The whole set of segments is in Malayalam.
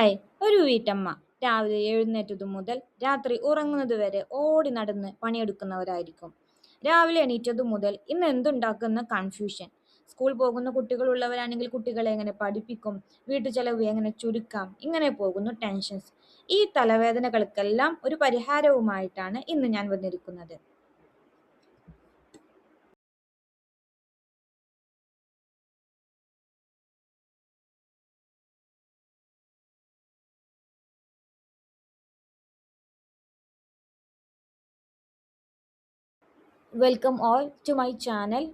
ഹായ് ഒരു വീട്ടമ്മ. രാവിലെ എഴുന്നേറ്റതു മുതൽ രാത്രി ഉറങ്ങുന്നത് വരെ ഓടി നടന്ന് പണിയെടുക്കുന്നവരായിരിക്കും. രാവിലെ എണീറ്റതു മുതൽ ഇന്ന് എന്തുണ്ടാക്കുന്ന കൺഫ്യൂഷൻ സ്കൂൾ പോകുന്ന കുട്ടികളുള്ളവരാണെങ്കിൽ കുട്ടികളെ എങ്ങനെ പഠിപ്പിക്കും? വീട്ടു ചെലവ് എങ്ങനെ ചുരുക്കാം? ഇങ്ങനെ പോകുന്നു ടെൻഷൻസ് ഈ തലവേദനകൾക്കെല്ലാം ഒരു പരിഹാരവുമായിട്ടാണ് ഇന്ന് ഞാൻ വന്നിരിക്കുന്നത്. Welcome all to my channel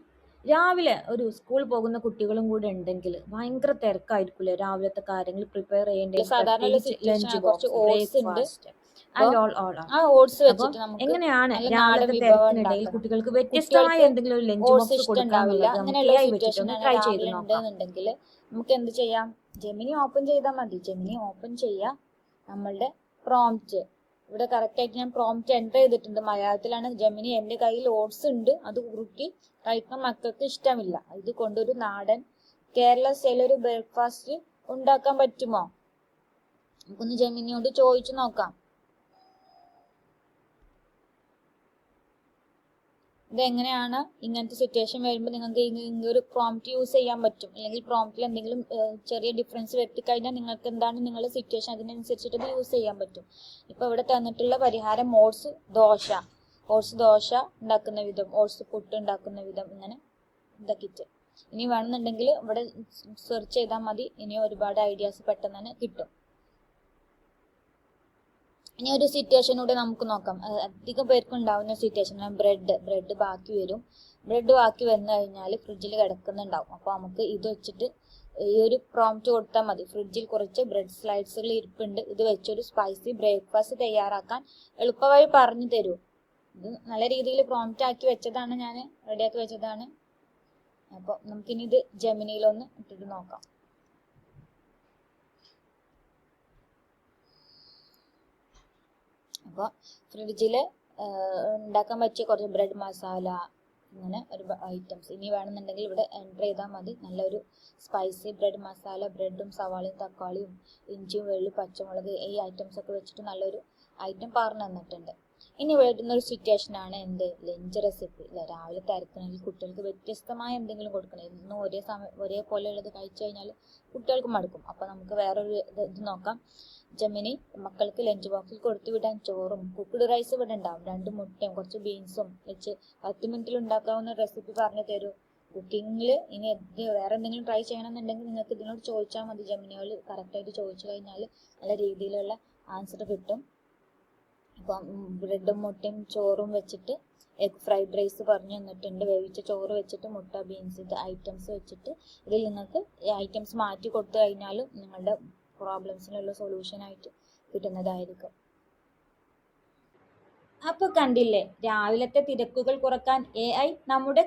രാവിലെ ഒരു സ്കൂൾ പോകുന്ന കുട്ടികളും കൂടെ ഉണ്ടെങ്കിൽ ഭയങ്കര തിരക്കായിരിക്കില്ലേ? രാവിലത്തെ കാര്യങ്ങൾ പ്രിപ്പയർ ചെയ്യേണ്ട? സാധാരണ ലഞ്ച് ബോക്സ് ഉണ്ട്. ഓട്സ് നമുക്ക് എങ്ങനെയാണ് രാവിലത്തെ തിരക്കിനിടയിൽ കുട്ടികൾക്ക് വ്യത്യസ്തമായ എന്തെങ്കിലും ഒരു ലഞ്ച് ബോക്സ് സിറ്റുവേഷൻ ട്രൈ ചെയ്ത് നോക്കാം. നമുക്ക് എന്ത് ചെയ്യാം? ജെമിനി ഓപ്പൺ ചെയ്താൽ മതി. ജെമിനി ഓപ്പൺ ചെയ്യാം. നമ്മളുടെ പ്രോംപ്റ്റ് ഇവിടെ കറക്റ്റ് ആയിട്ട് ഞാൻ പ്രോംപ്റ്റ് എന്റർ ചെയ്തിട്ടുണ്ട്. മലയാളത്തിലാണ് ജമിനി എന്റെ കയ്യിൽ ഓട്സ് ഉണ്ട്. അത് കുറുക്കി കഴിക്കാൻ മക്കൾക്ക് ഇഷ്ടമില്ല. ഇത് കൊണ്ടൊരു നാടൻ കേരള സ്റ്റൈൽ ഒരു ബ്രേക്ക്ഫാസ്റ്റ് ഉണ്ടാക്കാൻ പറ്റുമോ? നമുക്കൊന്ന് ജമിനിയോട് ചോദിച്ചു നോക്കാം. ഇതെങ്ങനെയാണ് ഇങ്ങനത്തെ സിറ്റുവേഷൻ വരുമ്പോൾ നിങ്ങൾക്ക് ഈ ഒരു പ്രോംപ്റ്റ് യൂസ് ചെയ്യാൻ പറ്റും? അല്ലെങ്കിൽ പ്രോംപ്റ്റിൽ എന്തെങ്കിലും ചെറിയ ഡിഫറൻസ് വരുത്തിക്കഴിഞ്ഞാൽ നിങ്ങൾക്ക് എന്താണ് നിങ്ങളുടെ സിറ്റുവേഷൻ അതിനനുസരിച്ചിട്ട് ഇത് യൂസ് ചെയ്യാൻ പറ്റും. ഇപ്പോൾ ഇവിടെ തന്നിട്ടുള്ള പരിഹാരം ഓട്സ് ദോശ. ഓട്സ് ദോശ ഉണ്ടാക്കുന്ന വിധം ഓട്സ് പുട്ട് ഉണ്ടാക്കുന്ന വിധം ഇങ്ങനെ ഇതാക്കിയിട്ട്. ഇനി വേണമെന്നുണ്ടെങ്കിൽ ഇവിടെ സെർച്ച് ചെയ്താൽ മതി. ഇനി ഒരുപാട് ഐഡിയാസ് പെട്ടെന്ന് തന്നെ കിട്ടും. ഇനി ഒരു സിറ്റുവേഷനൂടെ നമുക്ക് നോക്കാം. അധികം പേർക്ക് ഉണ്ടാവുന്ന സിറ്റുവേഷൻ ബ്രെഡ് ബ്രെഡ് ബാക്കി വരും. ബ്രെഡ് ബാക്കി വന്നു കഴിഞ്ഞാൽ ഫ്രിഡ്ജിൽ കിടക്കുന്നുണ്ടാവും. അപ്പോൾ നമുക്ക് ഇത് വെച്ചിട്ട് ഈ ഒരു പ്രോംപ്റ്റ് കൊടുത്താൽ മതി. ഫ്രിഡ്ജിൽ കുറച്ച് ബ്രെഡ് സ്ലൈഡ്സുകൾ ഇരിപ്പുണ്ട്. ഇത് വെച്ചൊരു സ്പൈസി ബ്രേക്ക്ഫാസ്റ്റ് തയ്യാറാക്കാൻ എളുപ്പമായി പറഞ്ഞു തരൂ. ഇത് നല്ല രീതിയിൽ പ്രോംപ്റ്റ് ആക്കി വെച്ചതാണ് ഞാൻ റെഡിയാക്കി വെച്ചതാണ്. അപ്പോൾ നമുക്കിനി ഇത് ജമിനിയിലൊന്ന് ഇട്ടിട്ട് നോക്കാം. അപ്പോൾ ഫ്രിഡ്ജിൽ ഉണ്ടാക്കാൻ പറ്റിയ കുറച്ച് ബ്രെഡ് മസാല അങ്ങനെ ഒരു ഐറ്റംസ് ഇനി വേണമെന്നുണ്ടെങ്കിൽ ഇവിടെ എന്റർ ചെയ്താൽ മതി. നല്ലൊരു സ്പൈസി ബ്രെഡ് മസാല ബ്രെഡും സവാളയും തക്കാളിയും ഇഞ്ചിയും വെള്ളി പച്ചമുളക് ഈ ഐറ്റംസ് ഒക്കെ വെച്ചിട്ട് നല്ലൊരു ഐറ്റം പറഞ്ഞു തന്നിട്ടുണ്ട്. ഇനി വരുന്ന ഒരു സിറ്റുവേഷൻ ആണ് എന്ത്? ലഞ്ച് റെസിപ്പി അല്ല രാവിലെ തരത്തിനെങ്കിൽ കുട്ടികൾക്ക് വ്യത്യസ്തമായ എന്തെങ്കിലും കൊടുക്കണം. എന്നും ഒരേ സമയം ഉള്ളത് കഴിച്ചു കഴിഞ്ഞാൽ കുട്ടികൾക്ക് മടുക്കും. അപ്പൊ നമുക്ക് വേറൊരു ഇത് നോക്കാം. ജമിനി മക്കൾക്ക് ലഞ്ച് ബോക്സിൽ കൊടുത്തു വിടാൻ ചോറും കുക്ക്ഡ് റൈസ് ഇവിടെ ഉണ്ടാവും. രണ്ട് മുട്ടയും കുറച്ച് ബീൻസും വെച്ച് പത്ത് മിനിറ്റിൽ ഉണ്ടാക്കാവുന്ന റെസിപ്പി പറഞ്ഞു തരൂ. കുക്കിങ്ങിൽ ഇനി എന്ത് വേറെ എന്തെങ്കിലും ട്രൈ ചെയ്യണമെന്നുണ്ടെങ്കിൽ നിങ്ങൾക്ക് ഇതിനോട് ചോദിച്ചാൽ മതി. ജമിനിയോട് കറക്റ്റായിട്ട് ചോദിച്ചു കഴിഞ്ഞാൽ നല്ല രീതിയിലുള്ള ആൻസർ കിട്ടും. ബ്രെഡും മുട്ടയും ചോറും വെച്ചിട്ട് എഗ് ഫ്രൈഡ് റൈസ് പറഞ്ഞു തന്നിട്ടുണ്ട്. വേവിച്ച ചോറ് വെച്ചിട്ട് മുട്ട ബീൻസ് ഇത് ഐറ്റംസ് വെച്ചിട്ട് ഇതിൽ നിങ്ങൾക്ക് ഐറ്റംസ് മാറ്റി കൊടുത്തു കഴിഞ്ഞാലും നിങ്ങളുടെ പ്രോബ്ലംസിനുള്ള സൊല്യൂഷൻ ആയിട്ട് കിട്ടുന്നതായിരിക്കും. അപ്പൊ കണ്ടില്ലേ രാവിലത്തെ തിരക്കുകൾ കുറയ്ക്കാൻ എ ഐ നമ്മുടെ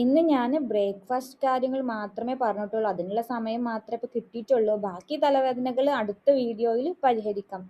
ഇന്ന് ഞാൻ ബ്രേക്ക്ഫാസ്റ്റ് കാര്യങ്ങൾ മാത്രമേ പറഞ്ഞിട്ടുള്ളൂ. അതിനുള്ള സമയം മാത്രമേ ഇപ്പോൾ കിട്ടിയിട്ടുള്ളൂ. ബാക്കി തലവേദനകൾ അടുത്ത വീഡിയോയിൽ പരിഹരിക്കാം.